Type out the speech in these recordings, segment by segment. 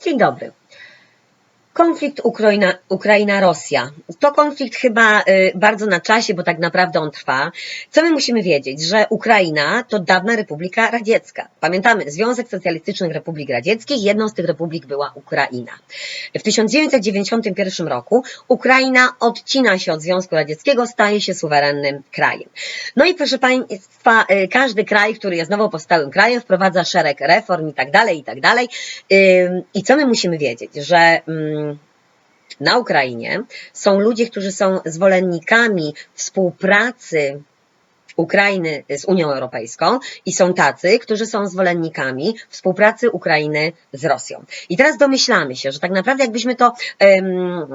Dzień dobry. Konflikt Ukraina- Ukraina-Rosja. To konflikt chyba y, bardzo na czasie, bo tak naprawdę on trwa. Co my musimy wiedzieć? Że Ukraina to dawna Republika Radziecka. Pamiętamy, Związek Socjalistycznych Republik Radzieckich, jedną z tych republik była Ukraina. W 1991 roku Ukraina odcina się od Związku Radzieckiego, staje się suwerennym krajem. No i proszę Państwa, y, każdy kraj, który jest nowo powstałym krajem, wprowadza szereg reform i tak dalej, i tak dalej. I co my musimy wiedzieć? Że mm, na Ukrainie. Są ludzie, którzy są zwolennikami współpracy Ukrainy z Unią Europejską i są tacy, którzy są zwolennikami współpracy Ukrainy z Rosją. I teraz domyślamy się, że tak naprawdę jakbyśmy to em,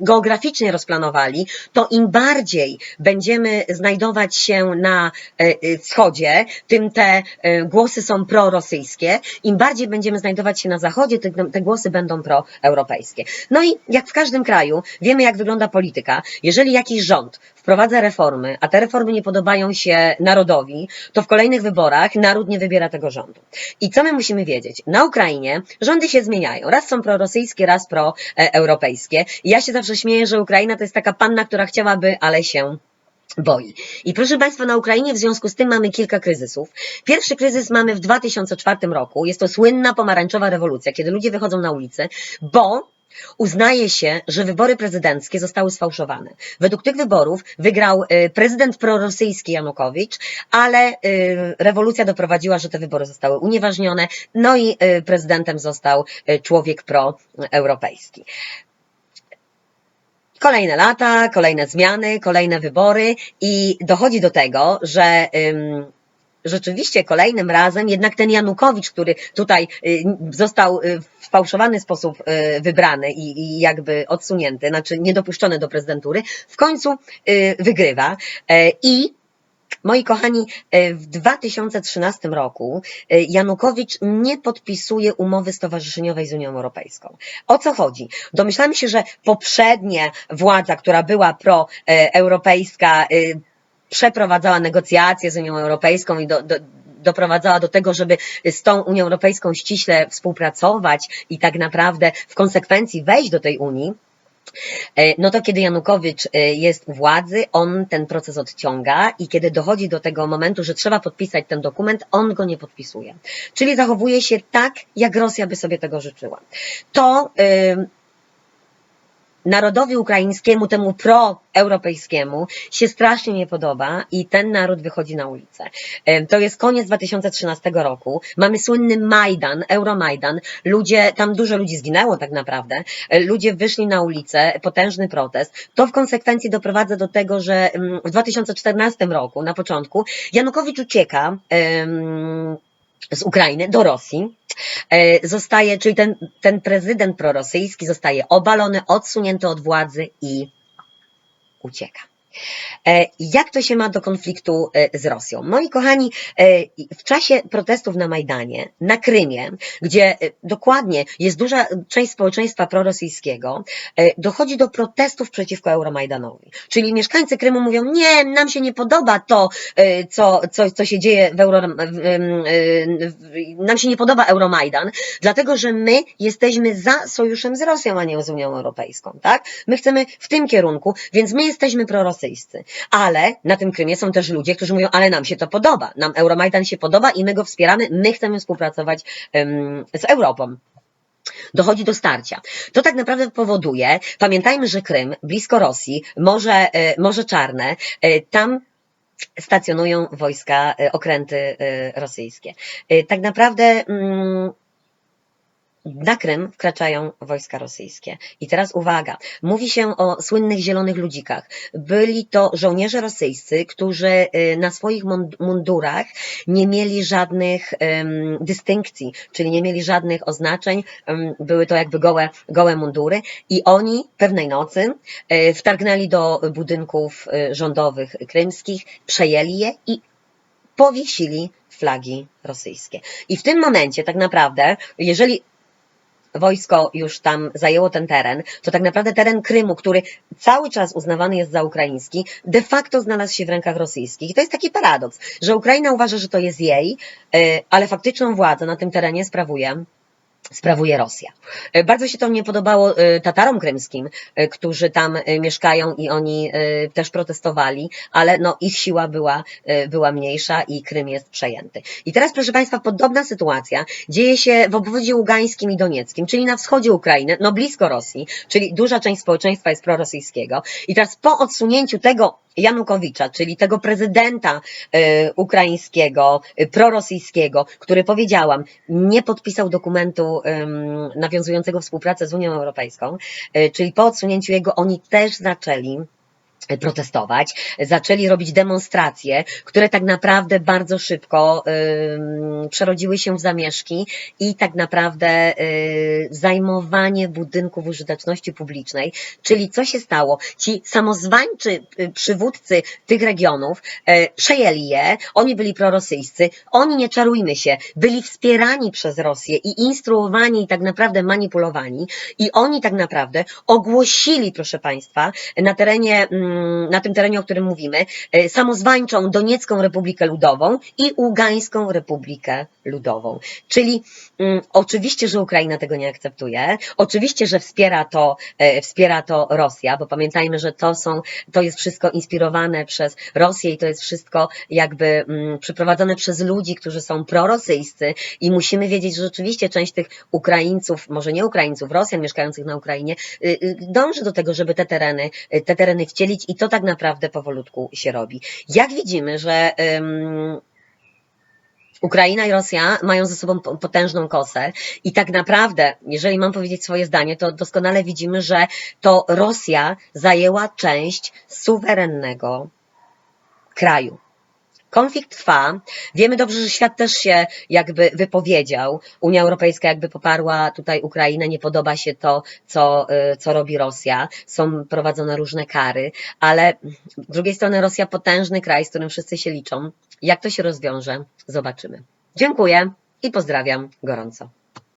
geograficznie rozplanowali, to im bardziej będziemy znajdować się na e, e, wschodzie, tym te e, głosy są prorosyjskie, im bardziej będziemy znajdować się na zachodzie, tym te głosy będą proeuropejskie. No i jak w każdym kraju, wiemy jak wygląda polityka. Jeżeli jakiś rząd wprowadza reformy, a te reformy nie podobają się narodowi, to w kolejnych wyborach naród nie wybiera tego rządu. I co my musimy wiedzieć? Na Ukrainie rządy się zmieniają. Raz są prorosyjskie, raz proeuropejskie. I ja się zawsze śmieję, że Ukraina to jest taka panna, która chciałaby, ale się boi. I proszę Państwa, na Ukrainie w związku z tym mamy kilka kryzysów. Pierwszy kryzys mamy w 2004 roku. Jest to słynna pomarańczowa rewolucja, kiedy ludzie wychodzą na ulicę, bo uznaje się, że wybory prezydenckie zostały sfałszowane. Według tych wyborów wygrał y, prezydent prorosyjski Janukowicz, ale y, rewolucja doprowadziła, że te wybory zostały unieważnione, no i y, prezydentem został człowiek proeuropejski. Kolejne lata, kolejne zmiany, kolejne wybory i dochodzi do tego, że rzeczywiście kolejnym razem jednak ten Janukowicz, który tutaj y, został y, w sfałszowany sposób y, wybrany i, jakby odsunięty, znaczy niedopuszczony do prezydentury, w końcu wygrywa E, i Moi kochani, e, w 2013 roku e, Janukowicz nie podpisuje umowy stowarzyszeniowej z Unią Europejską. O co chodzi? Domyślamy się, że poprzednia władza, która była proeuropejska, przeprowadzała negocjacje z Unią Europejską i do, do, doprowadzała do tego, żeby z tą Unią Europejską ściśle współpracować i tak naprawdę w konsekwencji wejść do tej Unii. E, No to kiedy Janukowicz e, jest u władzy, on ten proces odciąga i kiedy dochodzi do tego momentu, że trzeba podpisać ten dokument, on go nie podpisuje. Czyli zachowuje się tak, jak Rosja by sobie tego życzyła. To ym, narodowi ukraińskiemu, temu proeuropejskiemu się strasznie nie podoba i ten naród wychodzi na ulicę. To jest koniec 2013 roku. Mamy słynny Majdan, Euromajdan. Ludzie, tam dużo ludzi zginęło tak naprawdę. E, Ludzie wyszli na ulicę, potężny protest. To w konsekwencji doprowadza do tego, że w 2014 roku, na początku, Janukowicz ucieka z Ukrainy do Rosji e, zostaje, czyli ten, ten prezydent prorosyjski zostaje obalony, odsunięty od władzy i ucieka. E, Jak to się ma do konfliktu e, z Rosją? Moi kochani, e, w czasie protestów na Majdanie, na Krymie, gdzie dokładnie jest duża część społeczeństwa prorosyjskiego, dochodzi do protestów przeciwko Euromajdanowi. Czyli mieszkańcy Krymu mówią, nie, nam się nie podoba to, co, co, co się dzieje w Euro, nam się nie podoba Euromajdan, dlatego że my jesteśmy za sojuszem z Rosją, a nie z Unią Europejską, tak? My chcemy w tym kierunku, więc my jesteśmy prorosyjscy. Ale na tym Krymie są też ludzie, którzy mówią, ale nam się to podoba, nam Euromajdan się podoba i my go wspieramy, my chcemy współpracować z Europą dochodzi do starcia. To tak naprawdę powoduje, pamiętajmy, że Krym, blisko Rosji, Morze, e, Morze Czarne, e, tam stacjonują wojska, e, okręty rosyjskie. Tak naprawdę mm, na Krym wkraczają wojska rosyjskie. I teraz uwaga, mówi się o słynnych zielonych ludzikach. Byli to żołnierze rosyjscy, którzy y, na swoich mun- mundurach nie mieli żadnych em, dystynkcji, czyli nie mieli żadnych oznaczeń, em, były to jakby gołe, gołe mundury i oni pewnej nocy e, wtargnęli do budynków e, rządowych krymskich, przejęli je i powiesili flagi rosyjskie. I w tym momencie tak naprawdę, jeżeli wojsko już tam zajęło ten teren, to tak naprawdę teren Krymu, który cały czas uznawany jest za ukraiński, de facto znalazł się w rękach rosyjskich. I to jest taki paradoks, że Ukraina uważa, że to jest jej, e, ale faktyczną władzę na tym terenie sprawuje sprawuje Rosja. E, Bardzo się to nie podobało e, Tatarom krymskim, e, którzy tam mieszkają i oni też protestowali, ale no, ich siła była, była mniejsza i Krym jest przejęty. I teraz, proszę Państwa, podobna sytuacja dzieje się w obwodzie ługańskim i donieckim, czyli na wschodzie Ukrainy, no blisko Rosji, czyli duża część społeczeństwa jest prorosyjskiego. I teraz po odsunięciu tego Janukowicza, czyli tego prezydenta e, ukraińskiego, e, prorosyjskiego, który powiedziałam, nie podpisał dokumentu nawiązującego współpracę z Unią Europejską, e, czyli po odsunięciu jego oni też zaczęli protestować, zaczęli robić demonstracje, które tak naprawdę bardzo szybko ym, przerodziły się w zamieszki i tak naprawdę y, zajmowanie budynków użyteczności publicznej, czyli co się stało? Ci samozwańczy y, przywódcy tych regionów y, przejęli je, oni byli prorosyjscy, oni nie czarujmy się, byli wspierani przez Rosję i instruowani i tak naprawdę manipulowani. I oni tak naprawdę ogłosili, proszę Państwa, na terenie, mm, na tym terenie, o którym mówimy, e, samozwańczą Doniecką Republikę Ludową i Ługańską Republikę Ludową. Czyli mm, oczywiście, że Ukraina tego nie akceptuje, oczywiście, że wspiera to, e, wspiera to Rosja, bo pamiętajmy, że to są, to jest wszystko inspirowane przez Rosję i to jest wszystko jakby mm, przeprowadzone przez ludzi, którzy są prorosyjscy i musimy wiedzieć, że rzeczywiście część tych Ukraińców, może nie Ukraińców, Rosjan mieszkających na Ukrainie, y, y, dąży do tego, żeby te tereny, te tereny wcielić i to tak naprawdę powolutku się robi. Jak widzimy, że ym, Ukraina i Rosja mają ze sobą po- potężną kosę i tak naprawdę, jeżeli mam powiedzieć swoje zdanie, to doskonale widzimy, że to Rosja zajęła część suwerennego kraju. Konflikt trwa. Wiemy dobrze, że świat też się jakby wypowiedział. Unia Europejska jakby poparła tutaj Ukrainę. Nie podoba się to, co, y, co robi Rosja. Są prowadzone różne kary, ale z drugiej strony Rosja potężny kraj, z którym wszyscy się liczą. Jak to się rozwiąże? Zobaczymy. Dziękuję i pozdrawiam gorąco.